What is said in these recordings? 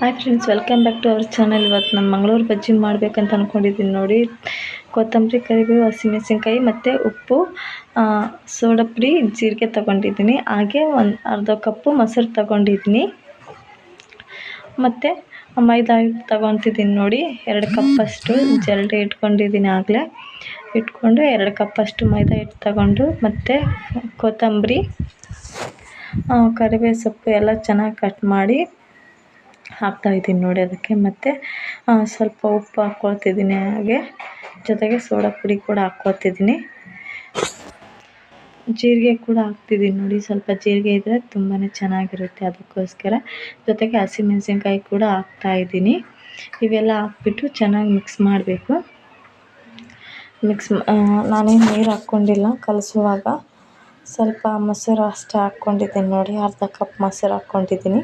Hi friends welcome back to our channel ಇವತ್ತು ನಾನು ಮಂಗಳೂರು ಬಜ್ಜಿ ಮಾಡಬೇಕಂತ ಅಂದ್ಕೊಂಡಿದ್ದೀನಿ ನೋಡಿ. ಕೊತ್ತಂಬರಿ ಕರಿಬೇವು, ಹಸಿಮೆಣಸಿನ್ಕಾಯಿ ಮತ್ತು ಉಪ್ಪು ಸೋಡಾ ಪುಡಿ, ಜೀರಿಗೆ ತೊಗೊಂಡಿದ್ದೀನಿ. ಹಾಗೆ ಒಂದು ಅರ್ಧ ಕಪ್ಪು ಮೊಸರು ತೊಗೊಂಡಿದ್ದೀನಿ. ಮತ್ತು ಮೈದಾ ಹಿಟ್ಟು ತೊಗೊತಿದ್ದೀನಿ ನೋಡಿ. ಎರಡು ಕಪ್ಪಷ್ಟು ಜರಡಿ ಇಟ್ಕೊಂಡಿದ್ದೀನಿ ಆಗಲೇ. ಇಟ್ಕೊಂಡು ಎರಡು ಕಪ್ಪಷ್ಟು ಮೈದಾ ಹಿಟ್ಟು ತಗೊಂಡು ಮತ್ತು ಕೊತ್ತಂಬರಿ ಕರಿಬೇವು ಸೊಪ್ಪು ಎಲ್ಲ ಚೆನ್ನಾಗಿ ಕಟ್ ಮಾಡಿ ಹಾಕ್ತಾಯಿದ್ದೀನಿ ನೋಡಿ ಅದಕ್ಕೆ. ಮತ್ತು ಸ್ವಲ್ಪ ಉಪ್ಪು ಹಾಕ್ಕೊಳ್ತಿದ್ದೀನಿ ಹಾಗೆ. ಜೊತೆಗೆ ಸೋಡಾ ಪುಡಿ ಕೂಡ ಹಾಕ್ಕೊತಿದ್ದೀನಿ ಜೀರಿಗೆ ಕೂಡ ಹಾಕ್ತಿದ್ದೀನಿ ನೋಡಿ. ಸ್ವಲ್ಪ ಜೀರಿಗೆ ಇದ್ದರೆ ತುಂಬಾ ಚೆನ್ನಾಗಿರುತ್ತೆ ಅದಕ್ಕೋಸ್ಕರ. ಜೊತೆಗೆ ಹಸಿಮೆಣಸಿನ್ಕಾಯಿ ಕೂಡ ಹಾಕ್ತಾಯಿದ್ದೀನಿ ಇವೆಲ್ಲ ಹಾಕ್ಬಿಟ್ಟು ಚೆನ್ನಾಗಿ ಮಿಕ್ಸ್ ಮಾಡಬೇಕು. ಮಿಕ್ಸ್ ನಾನೇನು ನೀರು ಹಾಕ್ಕೊಂಡಿಲ್ಲ. ಕಲಸುವಾಗ ಸ್ವಲ್ಪ ಮೊಸರು ಅಷ್ಟೇ ಹಾಕ್ಕೊಂಡಿದ್ದೀನಿ ನೋಡಿ. ಅರ್ಧ ಕಪ್ ಮೊಸರು ಹಾಕ್ಕೊಂಡಿದ್ದೀನಿ.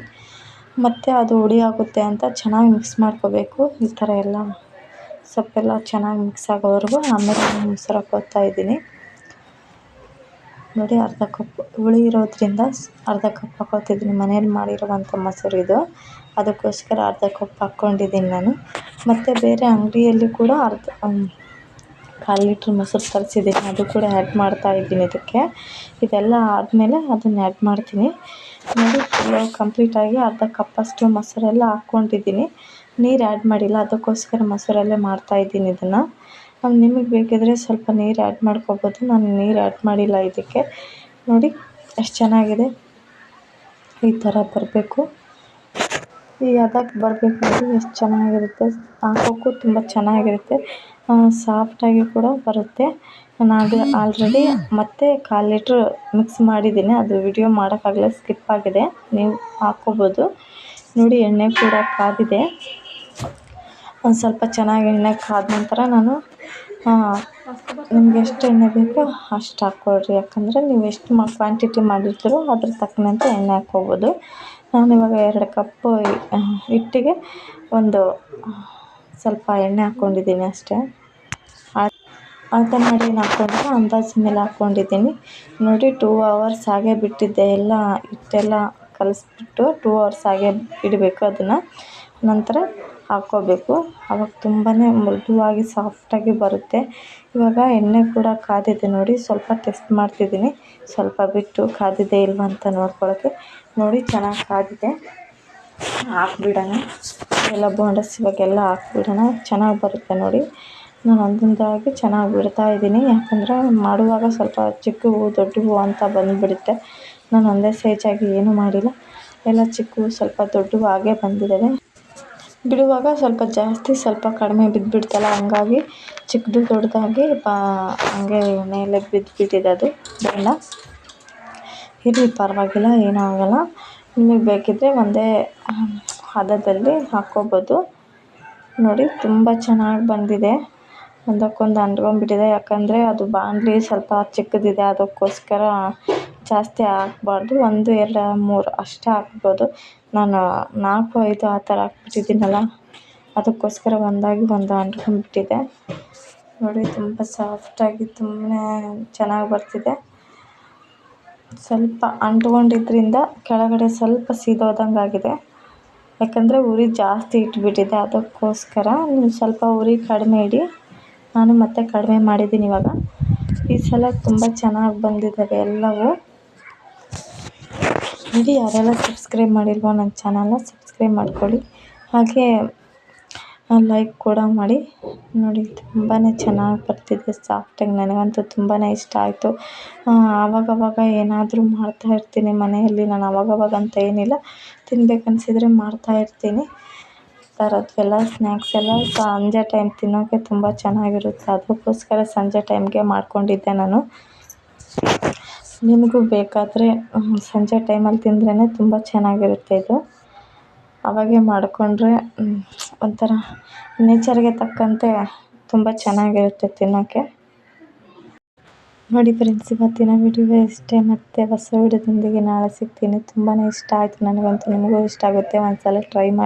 ಮತ್ತು ಅದು ಹುಳಿ ಆಗುತ್ತೆ ಅಂತ ಚೆನ್ನಾಗಿ ಮಿಕ್ಸ್ ಮಾಡ್ಕೋಬೇಕು. ಈ ಥರ ಎಲ್ಲ ಸೊಪ್ಪೆಲ್ಲ ಚೆನ್ನಾಗಿ ಮಿಕ್ಸ್ ಆಗೋವರೆಗೂ ಆಮೇಲೆ ಮೊಸರು ಹಾಕ್ಕೋತಾ ಇದ್ದೀನಿ. ನೋಡಿ ಅರ್ಧ ಕಪ್ ಹುಳಿ ಇರೋದ್ರಿಂದ ಅರ್ಧ ಕಪ್ ಹಾಕ್ಕೊಳ್ತಿದ್ದೀನಿ ಮನೇಲಿ ಮಾಡಿರುವಂಥ ಮೊಸರು ಇದು. ಅದಕ್ಕೋಸ್ಕರ ಅರ್ಧ ಕಪ್ ಹಾಕ್ಕೊಂಡಿದ್ದೀನಿ ನಾನು. ಮತ್ತು ಬೇರೆ ಅಂಗಡಿಯಲ್ಲಿ ಕೂಡ ಅರ್ಧ ಕಾಲು ಲೀಟ್ರ್ ಮೊಸರು ತರಿಸಿದ್ದೀನಿ. ಅದು ಕೂಡ ಆ್ಯಡ್ ಮಾಡ್ತಾ ಇದ್ದೀನಿ ಇದಕ್ಕೆ. ಇದೆಲ್ಲ ಆದಮೇಲೆ ಅದನ್ನು ಆ್ಯಡ್ ಮಾಡ್ತೀನಿ. ನೋಡಿ ಪಲಾವ್ ಕಂಪ್ಲೀಟಾಗಿ ಅರ್ಧ ಕಪ್ಪಷ್ಟು ಮೊಸರೆಲ್ಲ ಹಾಕ್ಕೊಂಡಿದ್ದೀನಿ. ನೀರು ಆ್ಯಡ್ ಮಾಡಿಲ್ಲ, ಅದಕ್ಕೋಸ್ಕರ ಮೊಸರಲ್ಲೇ ಮಾಡ್ತಾಯಿದ್ದೀನಿ ಇದನ್ನು. ನಿಮಗೆ ಬೇಕಿದ್ರೆ ಸ್ವಲ್ಪ ನೀರು ಆ್ಯಡ್ ಮಾಡ್ಕೊಬೋದು. ನಾನು ನೀರು ಆ್ಯಡ್ ಮಾಡಿಲ್ಲ ಇದಕ್ಕೆ. ನೋಡಿ, ಎಷ್ಟು ಚೆನ್ನಾಗಿದೆ. ಈ ಥರ ಬರಬೇಕು. ಈ ಅದಕ್ಕೆ ಬರಬೇಕು ಎಷ್ಟು ಚೆನ್ನಾಗಿರುತ್ತೆ. ಹಾಕೋಕ್ಕೂ ತುಂಬ ಚೆನ್ನಾಗಿರುತ್ತೆ. ಸಾಫ್ಟಾಗಿ ಕೂಡ ಬರುತ್ತೆ. ನಾನು ಆಲ್ರೆಡಿ ಮತ್ತೆ ಕಾಲು ಲೀಟ್ರ್ ಮಿಕ್ಸ್ ಮಾಡಿದ್ದೀನಿ. ಅದು ವಿಡಿಯೋ ಮಾಡೋಕ್ಕಾಗಲ್ಲ ಸ್ಕಿಪ್ ಆಗಿದೆ. ನೀವು ಹಾಕ್ಕೋಬೋದು ನೋಡಿ ಎಣ್ಣೆ ಕೂಡ ಕಾದಿದೆ. ಒಂದು ಸ್ವಲ್ಪ ಚೆನ್ನಾಗಿ ಎಣ್ಣೆ ಕಾದ ನಂತರ ನಾನು ನಿಮ್ಗೆ ಎಷ್ಟು ಎಣ್ಣೆ ಬೇಕೋ ಅಷ್ಟು ಹಾಕ್ಕೊಳ್ರಿ ಯಾಕಂದರೆ ನೀವು ಎಷ್ಟು ಮಾ ಕ್ವಾಂಟಿಟಿ ಮಾಡಿರ್ತೀರೋ ಅದ್ರ ತಕ್ಕನಂತೆ ಎಣ್ಣೆ ಹಾಕ್ಕೋಬೋದು ನಾನು ಇವಾಗ ಎರಡು ಕಪ್ಪು ಹಿಟ್ಟಿಗೆ ಒಂದು ಸ್ವಲ್ಪ ಎಣ್ಣೆ ಹಾಕ್ಕೊಂಡಿದ್ದೀನಿ ಅಷ್ಟೇ. ಅಳತೆ ಮಾಡಿ ಏನು ಹಾಕ್ಕೊಂಡಿಲ್ಲ ಅಂದಾಜು ಮೇಲೆ ಹಾಕ್ಕೊಂಡಿದ್ದೀನಿ. ನೋಡಿ ಟೂ ಅವರ್ಸ್ ಹಾಗೆ ಬಿಟ್ಟಿದ್ದೆ. ಎಲ್ಲ ಹಿಟ್ಟೆಲ್ಲ ಕಲಸ್ಬಿಟ್ಟು ಟೂ ಅವರ್ಸ್ ಹಾಗೆ ಇಡಬೇಕು ಅದನ್ನು. ನಂತರ ಹಾಕ್ಕೋಬೇಕು. ಅವಾಗ ತುಂಬಾ ಮೃದುವಾಗಿ ಸಾಫ್ಟಾಗಿ ಬರುತ್ತೆ. ಇವಾಗ ಎಣ್ಣೆ ಕೂಡ ಕಾದಿದೆ ನೋಡಿ. ಸ್ವಲ್ಪ ಟೆಸ್ಟ್ ಮಾಡ್ತಿದ್ದೀನಿ. ಸ್ವಲ್ಪ ಬಿಟ್ಟು ಕಾದಿದೆ ಇಲ್ವಾ ಅಂತ ನೋಡ್ಕೊಳ್ಳೋಕ್ಕೆ ನೋಡಿ, ಚೆನ್ನಾಗಿ ಕಾದಿದೆ. ಹಾಕ್ಬಿಡೋಣ. ಎಲ್ಲ ಬೋಂಡಸ್ ಇವಾಗೆಲ್ಲ ಹಾಕ್ಬಿಡೋಣ. ಚೆನ್ನಾಗಿ ಬರುತ್ತೆ ನೋಡಿ. ನಾನು ಒಂದೊಂದಾಗಿ ಚೆನ್ನಾಗಿ ಬಿಡ್ತಾ ಇದ್ದೀನಿ. ಯಾಕಂದರೆ ಮಾಡುವಾಗ ಸ್ವಲ್ಪ ಚಿಕ್ಕ ಹೂವು ದೊಡ್ಡ ಹೂವು ಅಂತ ಬಂದುಬಿಡುತ್ತೆ. ನಾನು ಒಂದೇ ಸೈಜಾಗಿ ಏನೂ ಮಾಡಿಲ್ಲ. ಎಲ್ಲ ಚಿಕ್ಕವು ಸ್ವಲ್ಪ ದೊಡ್ಡವು ಹಾಗೇ ಬಂದಿದ್ದಾವೆ. ಬಿಡುವಾಗ ಸ್ವಲ್ಪ ಜಾಸ್ತಿ, ಸ್ವಲ್ಪ ಕಡಿಮೆ ಬಿದ್ದುಬಿಡ್ತಲ್ಲ ಹಂಗಾಗಿ ಚಿಕ್ಕದು ದೊಡ್ಡದಾಗಿ ಬಾ, ಹಂಗೆ ಮೇಲೆ ಬಿದ್ದುಬಿಟ್ಟಿದೆ ಅದು ಬೋಂಡ ಇರಲಿ, ಪರವಾಗಿಲ್ಲ, ಏನೂ ಆಗೋಲ್ಲ. ನಿಮಗೆ ಬೇಕಿದ್ದರೆ ಒಂದೇ ಹದದಲ್ಲಿ ಹಾಕ್ಕೋಬೋದು. ನೋಡಿ, ತುಂಬ ಚೆನ್ನಾಗಿ ಬಂದಿದೆ. ಒಂದಕ್ಕೊಂದು ಅಂಟ್ಕೊಂಡ್ಬಿಟ್ಟಿದೆ ಯಾಕಂದರೆ ಅದು ಬಾಣಲಿ ಸ್ವಲ್ಪ ಚಿಕ್ಕದಿದೆ. ಅದಕ್ಕೋಸ್ಕರ ಜಾಸ್ತಿ ಹಾಕ್ಬಾರ್ದು. ಒಂದು, ಎರಡು, ಮೂರು ಅಷ್ಟೇ ಹಾಕ್ಬೋದು. ನಾನು ನಾಲ್ಕು, ಐದು ಆ ಥರ ಹಾಕ್ಬಿಟ್ಟಿದ್ದೀನಲ್ಲ, ಅದಕ್ಕೋಸ್ಕರ ಒಂದಾಗಿ ಒಂದು ಅಂಟ್ಕೊಂಡ್ಬಿಟ್ಟಿದೆ ನೋಡಿ, ತುಂಬ ಸಾಫ್ಟಾಗಿ ತುಂಬನೇ ಚೆನ್ನಾಗಿ ಬರ್ತಿದೆ. ಸ್ವಲ್ಪ ಅಂಟ್ಕೊಂಡಿದ್ದರಿಂದ ಕೆಳಗಡೆ ಸ್ವಲ್ಪ ಸೀದೋದಂಗೆ ಆಗಿದೆ ಯಾಕಂದರೆ ಉರಿ ಜಾಸ್ತಿ ಇಟ್ಬಿಟ್ಟಿದೆ. ಅದಕ್ಕೋಸ್ಕರ ನೀವು ಸ್ವಲ್ಪ ಉರಿ ಕಡಿಮೆ ಇಡಿ. ನಾನು ಮತ್ತೆ ಕಡಿಮೆ ಮಾಡಿದ್ದೀನಿ ಇವಾಗ. ಈ ಸಲ ತುಂಬ ಚೆನ್ನಾಗಿ ಬಂದಿದ್ದಾವೆ ಎಲ್ಲವೂ. ನೋಡಿ, ಯಾರೆಲ್ಲ ಸಬ್ಸ್ಕ್ರೈಬ್ ಮಾಡಿಲ್ವೋ ನನ್ನ ಚಾನಲ್ನ ಸಬ್ಸ್ಕ್ರೈಬ್ ಮಾಡ್ಕೊಳ್ಳಿ. ಹಾಗೆ ಲೈಕ್ ಕೂಡ ಮಾಡಿ. ನೋಡಿ ತುಂಬಾ ಚೆನ್ನಾಗಿ ಬರ್ತಿದೆ ಸಾಫ್ಟಾಗಿ ನನಗಂತೂ ತುಂಬಾ ಇಷ್ಟ ಆಯಿತು. ಆವಾಗವಾಗ ಏನಾದರೂ ಮಾಡ್ತಾಯಿರ್ತೀನಿ ಮನೆಯಲ್ಲಿ. ನಾನು ಆವಾಗವಾಗ ಅಂತ ಏನಿಲ್ಲ. ತಿನ್ಬೇಕನ್ಸಿದ್ರೆ ಮಾಡ್ತಾಯಿರ್ತೀನಿ ಥರದ್ದೆಲ್ಲ ಸ್ನ್ಯಾಕ್ಸ್ ಎಲ್ಲ ಸಂಜೆ ಟೈಮ್ ತಿನ್ನೋಕ್ಕೆ ತುಂಬ ಚೆನ್ನಾಗಿರುತ್ತೆ. ಅದಕ್ಕೋಸ್ಕರ ಸಂಜೆ ಟೈಮ್ಗೆ ಮಾಡ್ಕೊಂಡಿದ್ದೆ ನಾನು. ನಿಮಗೂ ಬೇಕಾದರೆ ಸಂಜೆ ಟೈಮಲ್ಲಿ ತಿಂದ್ರೇ ತುಂಬ ಚೆನ್ನಾಗಿರುತ್ತೆ ಇದು. ಅವಾಗೆ ಮಾಡಿಕೊಂಡ್ರೆ ಒಂಥರ ನೇಚರ್ಗೆ ತಕ್ಕಂತೆ ತುಂಬ ಚೆನ್ನಾಗಿರುತ್ತೆ ತಿನ್ನೋಕ್ಕೆ ನೋಡಿ ಫ್ರೆಂಡ್ಸ್ ಇವತ್ತಿನ ವಿಡಿಯೋ ಇಷ್ಟೇ. ಮತ್ತು ಹೊಸ ವಿಡಿಯೋದೊಂದಿಗೆ ನಾಳೆ ಸಿಗ್ತೀನಿ. ತುಂಬಾ ಇಷ್ಟ ಆಯಿತು. ನನಗಂತೂ ನಿಮಗೂ ಇಷ್ಟ ಆಗುತ್ತೆ. ಒಂದು ಸಲ ಟ್ರೈ ಮಾಡಿ.